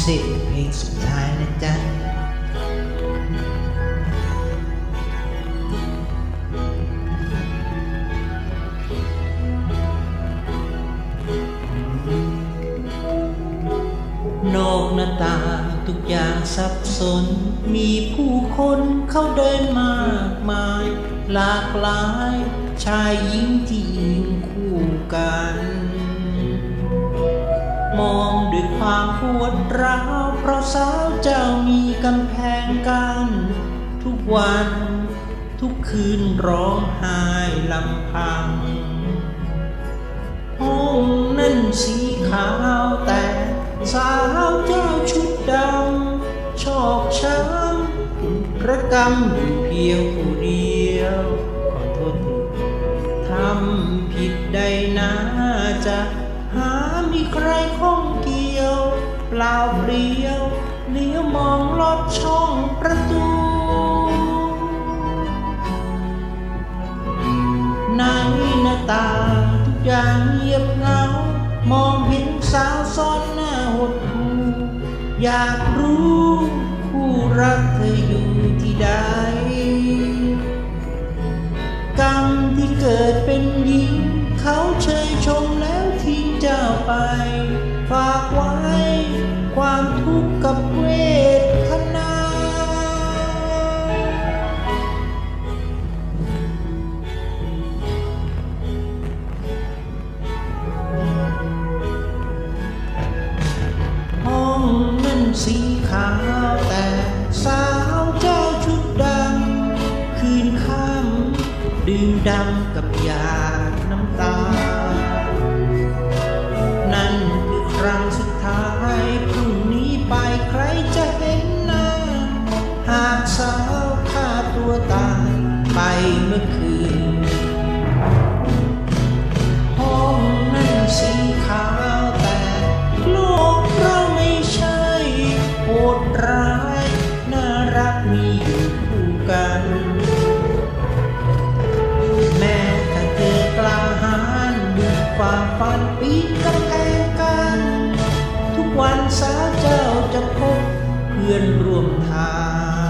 เศษเพลงสุดท้ายนะจ๊ะนอกหน้าต่างทุกอย่างสับสน มีผู้คนเข้าเดินมากมาย หลากหลาย ชายหญิงที่ยืนคู่กัน มอง ด้วยความปวดร้าวเพราะสาวเจ้ามีกำแพงกันทุกวันทุกคืนร้องไห้ลำพัง ห้องนั่นสีขาวแต่สาวเจ้าชุดดำชอกช้ำกระกำอยู่เพียงผู้เดียวขอโทษทำผิดใดนะจ๊ะ หามีใครข้องเกี่ยว เปล่าเปลี่ยวเลี้ยวมองลอดช่องประตู ในหน้าตาทุกอย่างเงียบเงา มองเห็นสาวซ้อนหน้าหดหูอยากรู้ คู่รักเธออยู่ที่ใด เจ้าไป ฝากไว้ ความทุกข์กับเวทนา ห้องนั่นสีขาวแต่สาวเจ้าชุดดำคืนค่ำดื่มดำกับยา ตัวตายไปเมื่อคืน ห้องนั่นสีขาวแต่โลกเราไม่ใช่โหดร้าย น่ารักมีอยู่คู่กัน แม้ถ้าเธอกล้าหาญบุกฝ่าฟันปีนกำแพงกัน ทุกวันสาวเจ้าจะพบเพื่อนร่วมทาง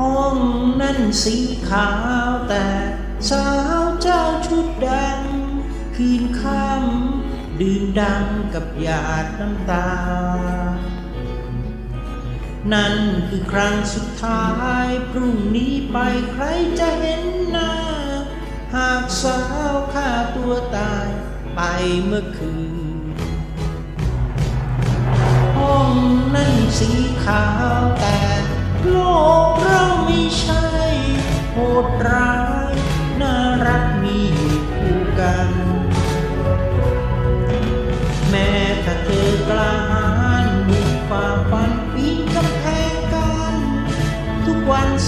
ห้องนั่นสีขาวแต่สาวเจ้าชุดดำคืนค่ำดื่มดำกับหยาดน้ำตา นั่นคือครั้งสุดท้ายพรุ่งนี้ไปใครจะเห็นหน้า หากสาวฆ่าตัวตายไปเมื่อคืน ห้องนั่นสีขาวแต่โลกเรา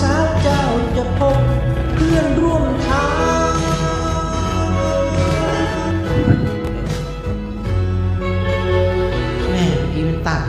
สาเจ้าจะพบเพื่อนร่วมทาง แม่พี่มันตัด